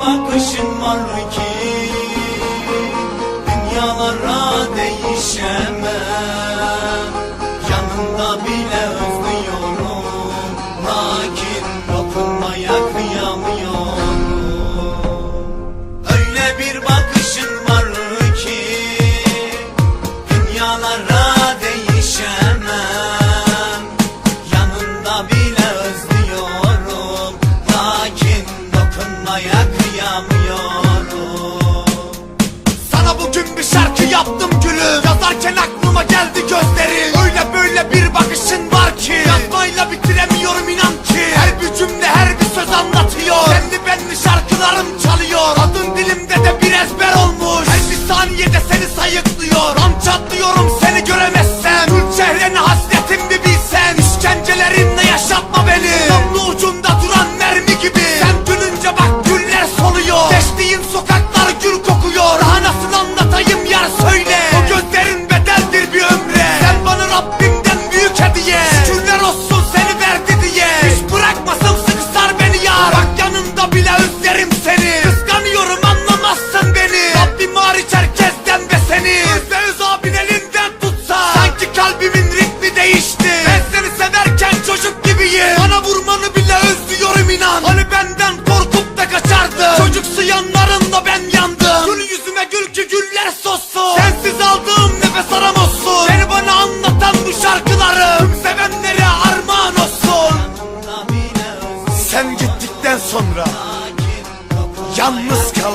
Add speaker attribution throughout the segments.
Speaker 1: bakışın var ki Dünyalara değişemem. Yanında bile özlüyorum Lakin dokunmaya kıyamıyorum. Öyle bir bakışın var ki Dünyalara kıyamıyorum.
Speaker 2: Sana bugün bir şarkı yaptım gülüm. Yazarken aklıma geldi gözlerin. Öyle böyle bir bakışın var ki. Yazmayla bitiremiyorum inan ki. Her bir her bir söz anlatıyor. Kendi benli şarkılarım çalıyor. Adın dilimde de bir ezber olmuş. Her saniyede seni sayıklıyor Ram çatlıyorum seni göremezsem. Gül çehreni hasretim bir bilsen İşkencelerinle yaşatma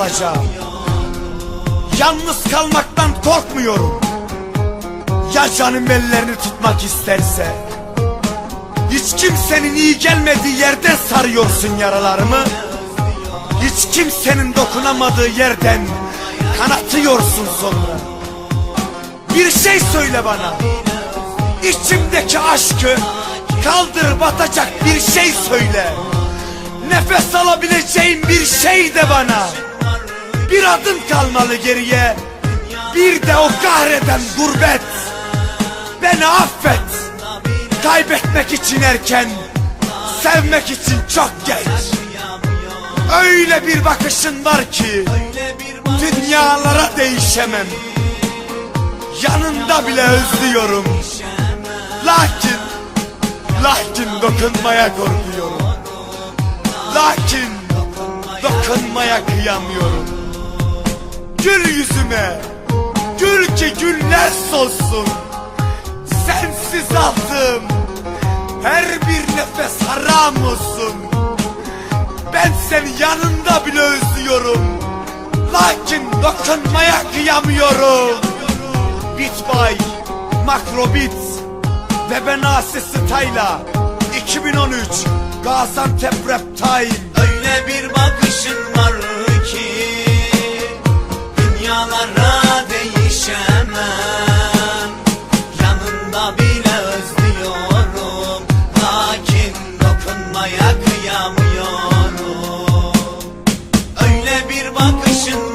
Speaker 2: Kalacağım Yalnız kalmaktan korkmuyorum. Ya canım ellerini tutmak isterse? Hiç kimsenin iyi gelmediği yerden sarıyorsun yaralarımı. Hiç kimsenin dokunamadığı yerden Kanatıyorsun sonra. Bir şey söyle bana. İçimdeki aşkı Kaldır batacak bir şey söyle. Nefes alabileceğim bir şey de bana Bir adım kalmalı geriye. Bir de o kahreden gurbet. Beni affet. Kaybetmek için erken Sevmek için çok geç. Öyle bir bakışın var ki Dünyalara değişemem. Yanında bile özlüyorum. Lakin Lakin dokunmaya korkuyorum. Lakin Dokunmaya kıyamıyorum Gül yüzüme Gül ki güller solsun. Sensiz aldığım Her bir nefes haram olsun. Ben seni yanında bile özlüyorum Lakin dokunmaya kıyamıyorum. Beat by Makro Beats Ve ben Asesi Tayla 2013 Gaziantep Rap Time.
Speaker 1: Öyle bir bakışın var Dünyalara değişemem. Yanında bile özlüyorum. Lakin dokunmaya kıyamıyorum. Öyle bir bakışın